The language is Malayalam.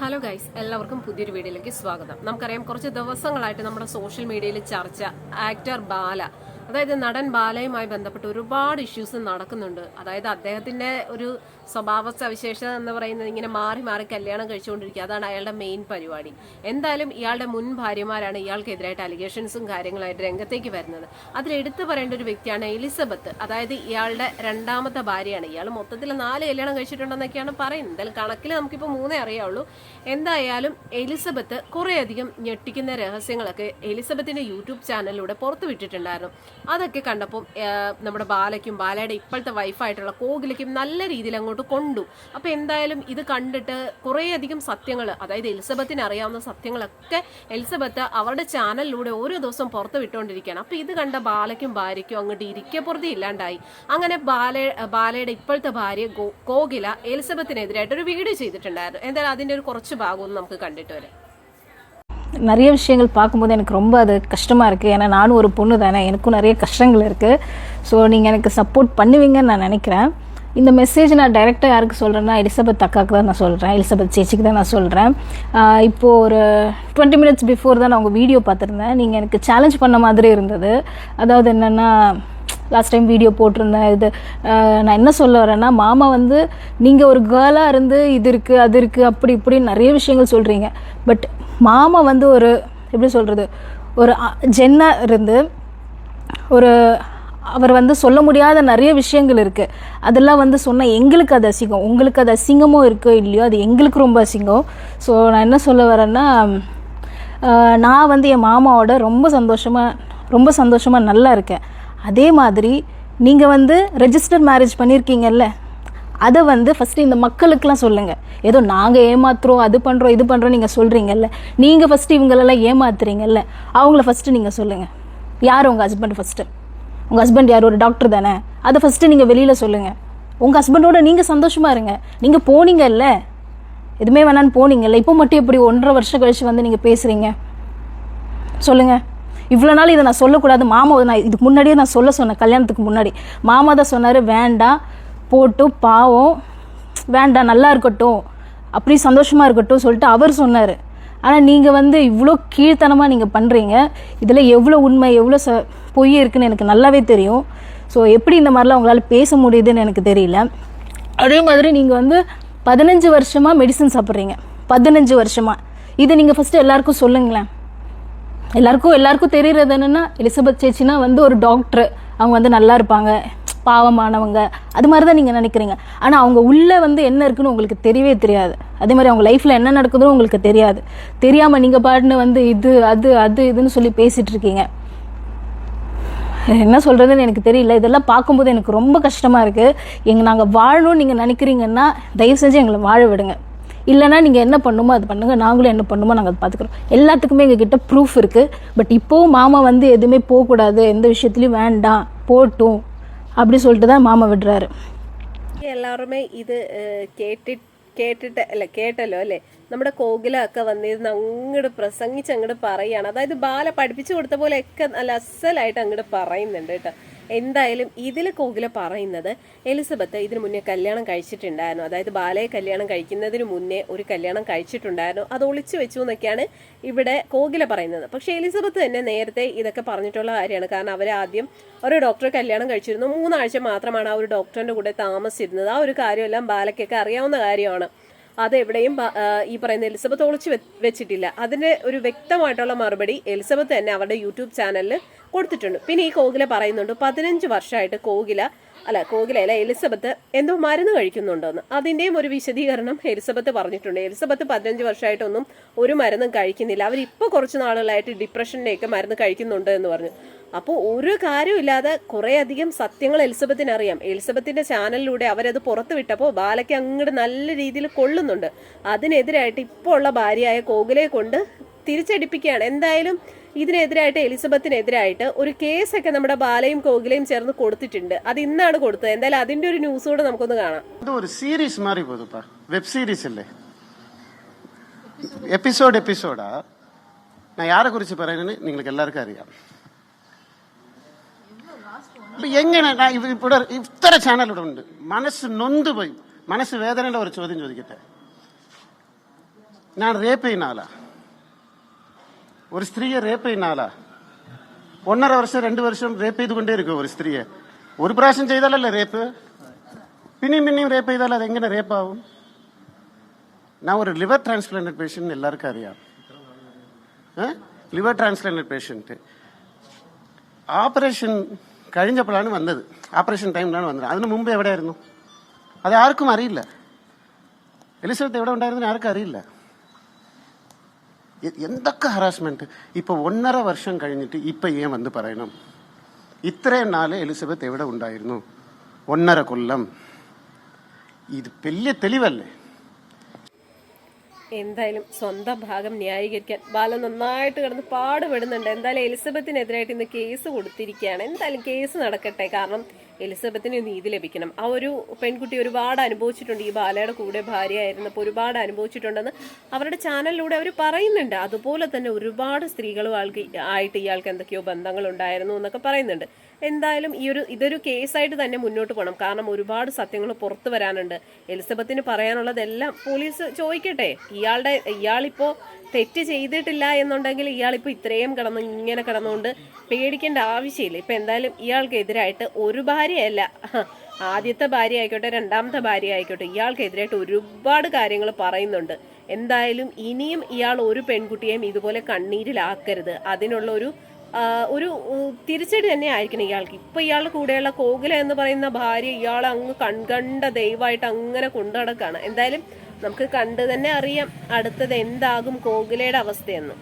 ഹലോ ഗൈസ് എല്ലാവർക്കും പുതിയൊരു വീഡിയോയിലേക്ക് സ്വാഗതം. നമുക്കറിയാം കുറച്ച് ദിവസങ്ങളായിട്ട് നമ്മുടെ സോഷ്യൽ മീഡിയയിൽ ചർച്ച ആക്ടർ ബാല അതായത് നടൻ ബാലയുമായി ബന്ധപ്പെട്ട് ഒരുപാട് ഇഷ്യൂസ് നടക്കുന്നുണ്ട്. അതായത് അദ്ദേഹത്തിന്റെ ഒരു സ്വഭാവ സവിശേഷത എന്ന് പറയുന്നത് ഇങ്ങനെ മാറി മാറി കല്യാണം കഴിച്ചുകൊണ്ടിരിക്കുക. അതാണ് അയാളുടെ മെയിൻ പരിപാടി. എന്തായാലും ഇയാളുടെ മുൻ ഭാര്യമാരാണ് ഇയാൾക്കെതിരായിട്ട് അലിഗേഷൻസും കാര്യങ്ങളായിട്ട് രംഗത്തേക്ക് വരുന്നത്. അതിൽ എടുത്തു പറയേണ്ട ഒരു വ്യക്തിയാണ് എലിസബത്ത്. അതായത് ഇയാളുടെ രണ്ടാമത്തെ ഭാര്യയാണ്. ഇയാൾ മൊത്തത്തിൽ നാല് കല്യാണം കഴിച്ചിട്ടുണ്ടെന്നൊക്കെയാണ് പറയുന്നത്. എന്തായാലും കണക്കിൽ നമുക്കിപ്പോൾ മൂന്നേ അറിയാവുള്ളൂ. എന്തായാലും എലിസബത്ത് കുറേയധികം ഞെട്ടിക്കുന്ന രഹസ്യങ്ങളൊക്കെ എലിസബത്തിന്റെ യൂട്യൂബ് ചാനലിലൂടെ പുറത്തു വിട്ടിട്ടുണ്ടായിരുന്നു അതൊക്കെ കണ്ടപ്പോൾ നമ്മുടെ ബാലയ്ക്കും ബാലയുടെ ഇപ്പോഴത്തെ വൈഫായിട്ടുള്ള കോകിലയ്ക്കും നല്ല രീതിയിൽ അങ്ങോട്ട് കൊണ്ടു. അപ്പോൾ എന്തായാലും ഇത് കണ്ടിട്ട് കുറേയധികം സത്യങ്ങൾ അതായത് എലിസബത്തിന് അറിയാവുന്ന സത്യങ്ങളൊക്കെ എലിസബത്ത് അവരുടെ ചാനലിലൂടെ ഓരോ ദിവസം പുറത്ത് വിട്ടുകൊണ്ടിരിക്കുകയാണ്. അപ്പോൾ ഇത് കണ്ട ബാലയ്ക്കും ഭാര്യയ്ക്കും അങ്ങോട്ട് ഇരിക്കപ്പുറത്തി ഇല്ലാണ്ടായി. അങ്ങനെ ബാല ബാലയുടെ ഇപ്പോഴത്തെ ഭാര്യ കോകില എലിസബത്തിനെതിരായിട്ട് ഒരു വീഡിയോ ചെയ്തിട്ടുണ്ടായിരുന്നു. എന്തായാലും അതിന്റെ ഒരു കുറച്ച് ഭാഗമൊന്നും നമുക്ക് കണ്ടിട്ട് വരാം. நிறைய விஷயங்கள் பார்க்கும்போது எனக்கு ரொம்ப அது கஷ்டமாக இருக்குது ஏன்னா நானும் ஒரு பொண்ணு தானே. எனக்கும் நிறைய கஷ்டங்கள் இருக்குது ஸோ நீங்கள் எனக்கு சப்போர்ட் பண்ணுவீங்கன்னு நான் நினைக்கிறேன். இந்த மெசேஜ் நான் டைரெக்டாக யாருக்கு சொல்கிறேன்னா எலிசபெத் அக்காவுக்கு தான் நான் சொல்கிறேன் எலிசபெத் சேச்சிக்கு தான் நான் சொல்கிறேன் இப்போது ஒரு டுவெண்ட்டி மினிட்ஸ் பிஃபோர் தான் நான் உங்கள் வீடியோ பார்த்துருந்தேன். நீங்கள் எனக்கு சேலஞ்ச் பண்ண மாதிரி இருந்தது. அதாவது என்னென்னா லாஸ்ட் டைம் வீடியோ போட்டிருந்தேன். இது நான் என்ன சொல்ல வரேன்னா மாமா வந்து நீங்கள் ஒரு கேர்ளாக இருந்து இது இருக்குது அது இருக்குது அப்படி இப்படி நிறைய விஷயங்கள் சொல்கிறீங்க பட் மாமா வந்து ஒரு எப்படி சொல்கிறது ஒரு ஜென்னாக இருந்து ஒரு அவர் வந்து சொல்ல முடியாத நிறைய விஷயங்கள் இருக்குது அதெல்லாம் வந்து சொன்னால் எங்களுக்கு அது அசிங்கம். உங்களுக்கு அது அசிங்கமோ இருக்கோ இல்லையோ அது எங்களுக்கு ரொம்ப அசிங்கம். ஸோ நான் என்ன சொல்ல வரேன்னா நான் வந்து என் மாமாவோட ரொம்ப சந்தோஷமாக ரொம்ப சந்தோஷமாக நல்லா இருக்கேன். அதே மாதிரி நீங்கள் வந்து ரெஜிஸ்டர் மேரேஜ் பண்ணியிருக்கீங்கல்ல அதை வந்து ஃபஸ்ட்டு இந்த மக்களுக்கெலாம் சொல்லுங்கள் ஏதோ நாங்கள் ஏமாத்துறோம் அது பண்ணுறோம் இது பண்ணுறோம் நீங்கள் சொல்கிறீங்கல்ல நீங்கள் ஃபஸ்ட்டு இவங்களெல்லாம் ஏமாத்துறீங்கல்ல அவங்கள ஃபஸ்ட்டு நீங்கள் சொல்லுங்கள் யார் உங்கள் ஹஸ்பண்ட் ஃபஸ்ட்டு உங்கள் ஹஸ்பண்ட் யார்? ஒரு டாக்டர் தானே? அதை ஃபஸ்ட்டு நீங்கள் வெளியில் சொல்லுங்கள் உங்கள் ஹஸ்பண்டோட நீங்கள் சந்தோஷமாக இருங்க. நீங்கள் போனீங்கல்ல எதுவுமே வேணான்னு போனீங்கல்ல இப்போ மட்டும் எப்படி ஒன்றரை வருஷம் கழிச்சு வந்து நீங்கள் பேசுகிறீங்க சொல்லுங்கள் இவ்வளோ நாள் இதை நான் சொல்லக்கூடாது. மாமா நான் இதுக்கு முன்னாடியே நான் சொல்ல சொன்னேன் கல்யாணத்துக்கு முன்னாடி. மாமா தான் சொன்னார் வேண்டாம் போட்டு பாவம் வேண்டாம் நல்லா இருக்கட்டும் அப்படி சந்தோஷமாக இருக்கட்டும் சொல்லிட்டு அவர் சொன்னார். ஆனால் நீங்கள் வந்து இவ்வளோ கீழ்த்தனமாக நீங்கள் பண்ணுறீங்க இதில் எவ்வளோ உண்மை எவ்வளோ ச பொய் இருக்குன்னு எனக்கு நல்லாவே தெரியும். ஸோ எப்படி இந்த மாதிரிலாம் உங்களால் பேச முடியுதுன்னு எனக்கு தெரியல. அதே மாதிரி நீங்கள் வந்து பதினஞ்சு வருஷமாக மெடிசன் சாப்பிட்றீங்க. பதினஞ்சு வருஷமாக இது நீங்கள் ஃபஸ்ட்டு எல்லாருக்கும் சொல்லுங்களேன். எல்லாருக்கும் எல்லாருக்கும் தெரியறது என்னென்னா எலிசபெத் சேச்சினா வந்து ஒரு டாக்டர் அவங்க வந்து நல்லா இருப்பாங்க பாவமானவங்க. அது மாதிரி தான் நீங்கள் நினைக்கிறீங்க. ஆனால் அவங்க உள்ளே வந்து என்ன இருக்குன்னு உங்களுக்கு தெரியவே தெரியாது. அதே மாதிரி அவங்க லைஃப்பில் என்ன நடக்குதுன்னு உங்களுக்கு தெரியாது. தெரியாமல் நீங்கள் பாட்டுன்னு வந்து இது அது அது இதுன்னு சொல்லி பேசிகிட்டு இருக்கீங்க. என்ன சொல்கிறதுன்னு எனக்கு தெரியல. இதெல்லாம் பார்க்கும்போது எனக்கு ரொம்ப கஷ்டமாக இருக்குது எங்கள் நாங்கள் வாழணும்னு நீங்கள் நினைக்கிறீங்கன்னா தயவு செஞ்சு எங்களை வாழ விடுங்க. இல்லைனா நீங்கள் என்ன பண்ணுமோ அது பண்ணுங்க நாங்களும் என்ன பண்ணுமோ நாங்கள் அதை பார்த்துக்குறோம் எல்லாத்துக்குமே எங்ககிட்ட ப்ரூஃப் இருக்குது பட் இப்போவும் மாமா வந்து எதுவுமே போகக்கூடாது எந்த விஷயத்துலையும் வேண்டாம் போட்டும் அப்படி சொல்லிட்டு தான் மாமா விடுறாரு എല്ലാവരുമേ ഇത് ഏഹ്, കേട്ടിട്ട് കേട്ടിട്ട് അല്ല കേട്ടല്ലോ അല്ലേ നമ്മുടെ കോകില ഒക്കെ വന്നിരുന്ന് അങ്ങോട്ട് പ്രസംഗിച്ച് അങ്ങോട്ട് പറയാണ് അതായത് ബാല പഠിപ്പിച്ചു കൊടുത്ത പോലെയൊക്കെ നല്ല അസലായിട്ട് അങ്ങോട്ട് പറയുന്നുണ്ട് കേട്ടോ എന്തായാലും ഇതിൽ കോകില പറയുന്നത് എലിസബത്ത് ഇതിനു മുന്നേ കല്യാണം കഴിച്ചിട്ടുണ്ടായിരുന്നു. അതായത് ബാലയെ കല്യാണം കഴിക്കുന്നതിന് മുന്നേ ഒരു കല്യാണം കഴിച്ചിട്ടുണ്ടായിരുന്നു. അത് ഒളിച്ചു വെച്ചു എന്നൊക്കെയാണ് ഇവിടെ കോകില പറയുന്നത്. പക്ഷേ എലിസബത്ത് തന്നെ നേരത്തെ ഇതൊക്കെ പറഞ്ഞിട്ടുള്ള കാര്യമാണ്. കാരണം അവർ ആദ്യം ഒരു ഡോക്ടറെ കല്യാണം കഴിച്ചിരുന്നു. മൂന്നാഴ്ച മാത്രമാണ് ആ ഒരു ഡോക്ടറിന്റെ കൂടെ താമസിച്ചിരുന്നത്. ആ ഒരു കാര്യമെല്ലാം ബാലയ്ക്കൊക്കെ അറിയാവുന്ന കാര്യമാണ്. അത് എവിടെയും ഈ പറയുന്ന എലിസബത്ത് ഒളിച്ചു വെച്ചിട്ടില്ല. അതിന് ഒരു വ്യക്തമായിട്ടുള്ള മറുപടി എലിസബത്ത് തന്നെ അവരുടെ യൂട്യൂബ് ചാനലിൽ കൊടുത്തിട്ടുണ്ട്. പിന്നെ ഈ കോകില പറയുന്നുണ്ട് പതിനഞ്ച് വർഷമായിട്ട് കോകില അല്ല കോകില അല്ല എലിസബത്ത് എന്തോ മരുന്ന് കഴിക്കുന്നുണ്ടെന്ന്. അതിന്റെയും ഒരു വിശദീകരണം എലിസബത്ത് പറഞ്ഞിട്ടുണ്ട്. എലിസബത്ത് പതിനഞ്ച് വർഷമായിട്ടൊന്നും ഒരു മരുന്നും കഴിക്കുന്നില്ല. അവരിപ്പോൾ കുറച്ച് നാളുകളായിട്ട് ഡിപ്രഷന്റെയൊക്കെ മരുന്ന് കഴിക്കുന്നുണ്ട് എന്ന് പറഞ്ഞു. അപ്പോൾ ഒരു കാര്യമില്ലാതെ കുറേ അധികം സത്യങ്ങൾ എലിസബത്തിന് അറിയാം എലിസബത്തിന്റെ ചാനലിലൂടെ അവരത് പുറത്തു വിട്ടപ്പോൾ ബാലയ്ക്ക് അങ്ങോട്ട് നല്ല രീതിയിൽ കൊള്ളുന്നുണ്ട്. അതിനെതിരായിട്ട് ഇപ്പോൾ ഉള്ള ഭാര്യയായ കോകിലയെ കൊണ്ട് തിരിച്ചടിപ്പിക്കുകയാണ്. എന്തായാലും ഇതിനെതിരായിട്ട് എലിസബത്തിനെതിരായിട്ട് ഒരു കേസൊക്കെ നമ്മുടെ ബാലയും കോകിലയും ചേർന്ന് കൊടുത്തിട്ടുണ്ട്. അത് ഇന്നാണ് കൊടുത്തത്. എന്തായാലും അതിന്റെ ഒരു ന്യൂസ് കൂടെ നമുക്കൊന്ന് കാണാം. ഒരു സീരീസ് മാറി പോതുപ്പാ വെബ് സീരീസ് അല്ലേ? എപ്പിസോഡ് എപ്പിസോഡാ ഞാൻ യാരെ കുറിച്ച് പറയുന്നത് നിങ്ങൾക്ക് എല്ലാവർക്കും അറിയാം. എങ്ങനെ ഇവിടെ ഇത്ര ചാനലിവിടെ ഉണ്ട്. മനസ്സ് നൊന്ത് പോയി. മനസ്സ് വേദനയുടെ ഒരു ചോദ്യം ചോദിക്കട്ടെ? ഞാൻ റേപ്പ് ചെയ്യുന്ന ആളാ. ഒരു സ്ത്രീയെ റേപ്പ് ചെയ്യുന്ന ആളാ ഒന്നര വർഷം രണ്ട് വർഷം റേപ്പ് ചെയ്തുകൊണ്ടേ ഇരിക്കും ഒരു സ്ത്രീയെ ഒരു പ്രാവശ്യം ചെയ്താലല്ലേ റേപ്പ് പിന്നെയും പിന്നെയും റേപ്പ് ചെയ്താൽ അത് എങ്ങനെ റേപ്പ് ആവും ഞാൻ ഒരു ലിവർ ട്രാൻസ്പ്ലാന്റഡ് പേഷ്യന്റ് എല്ലാവർക്കും അറിയാം ലിവർ ട്രാൻസ്പ്ലാന്റഡ് പേഷ്യന്റ് ഓപ്പറേഷൻ കഴിഞ്ഞപ്പോഴാണ് വന്നത് ഓപ്പറേഷൻ ടൈമിലാണ് വന്നത് അതിന് മുമ്പ് എവിടെയായിരുന്നു അത് ആർക്കും അറിയില്ല എലിസബത്ത് എവിടെ ഉണ്ടായിരുന്നു ആർക്കും അറിയില്ല എ- എന്തൊക്കെ ഹറാസ്മെന്റ് ഇപ്പൊ ഒന്നര വർഷം കഴിഞ്ഞിട്ട് ഇപ്പൊ ഏൻ വന്ന് പറയണം. ഇത്രയും നാല് എലിസബത്ത് എവിടെ ഉണ്ടായിരുന്നു? ഒന്നര കൊല്ലം. ഇത് വലിയ തെളിവല്ലേ? എന്തായാലും സ്വന്തം ഭാഗം ന്യായീകരിക്കാൻ ബാല നന്നായിട്ട് കിടന്ന് പാടുപെടുന്നുണ്ട്. എന്തായാലും എലിസബത്തിനെതിരായിട്ട് ഇന്ന് കേസ് കൊടുത്തിരിക്കുകയാണ്. എന്തായാലും കേസ് നടക്കട്ടെ. കാരണം എലിസബത്തിന് നീതി ലഭിക്കണം. ആ ഒരു പെൺകുട്ടി ഒരുപാട് അനുഭവിച്ചിട്ടുണ്ട്. ഈ ബാലയുടെ കൂടെ ഭാര്യയായിരുന്നപ്പോൾ ഒരുപാട് അനുഭവിച്ചിട്ടുണ്ടെന്ന് അവരുടെ ചാനലിലൂടെ അവർ പറയുന്നുണ്ട്. അതുപോലെ തന്നെ ഒരുപാട് സ്ത്രീകളും ആൾക്ക് ആയിട്ട് ഇയാൾക്ക് എന്തൊക്കെയോ ബന്ധങ്ങൾ ഉണ്ടായിരുന്നു എന്നൊക്കെ പറയുന്നുണ്ട്. എന്തായാലും ഈ ഒരു ഇതൊരു കേസായിട്ട് തന്നെ മുന്നോട്ട് പോകണം. കാരണം ഒരുപാട് സത്യങ്ങൾ പുറത്തു വരാനുണ്ട്. എലിസബത്തിന് പറയാനുള്ളതെല്ലാം പോലീസ് ചോദിക്കട്ടെ. ഇയാളുടെ ഇയാളിപ്പോൾ തെറ്റ് ചെയ്തിട്ടില്ല എന്നുണ്ടെങ്കിൽ ഇയാളിപ്പോൾ ഇത്രയും കിടന്ന് ഇങ്ങനെ കിടന്നുകൊണ്ട് പേടിക്കേണ്ട ആവശ്യമില്ല. ഇപ്പം എന്തായാലും ഇയാൾക്കെതിരായിട്ട് ഒരു ഭാര്യയല്ല. ആദ്യത്തെ ഭാര്യ ആയിക്കോട്ടെ രണ്ടാമത്തെ ഭാര്യ ആയിക്കോട്ടെ ഇയാൾക്കെതിരായിട്ട് ഒരുപാട് കാര്യങ്ങൾ പറയുന്നുണ്ട്. എന്തായാലും ഇനിയും ഇയാൾ ഒരു പെൺകുട്ടിയെയും ഇതുപോലെ കണ്ണീരിലാക്കരുത്. അതിനുള്ള ഒരു ഒരു തിരിച്ചടി തന്നെ ആയിരിക്കണം ഇയാൾക്ക്. ഇപ്പൊ ഇയാളുടെ കൂടെയുള്ള കോകില എന്ന് പറയുന്ന ഭാര്യ ഇയാൾ അങ്ങ് കൺകണ്ട ദൈവമായിട്ട് അങ്ങനെ കൊണ്ടു എന്തായാലും നമുക്ക് കണ്ടു തന്നെ അറിയാം അടുത്തത് എന്താകും കോകിലയുടെ അവസ്ഥയെന്ന്.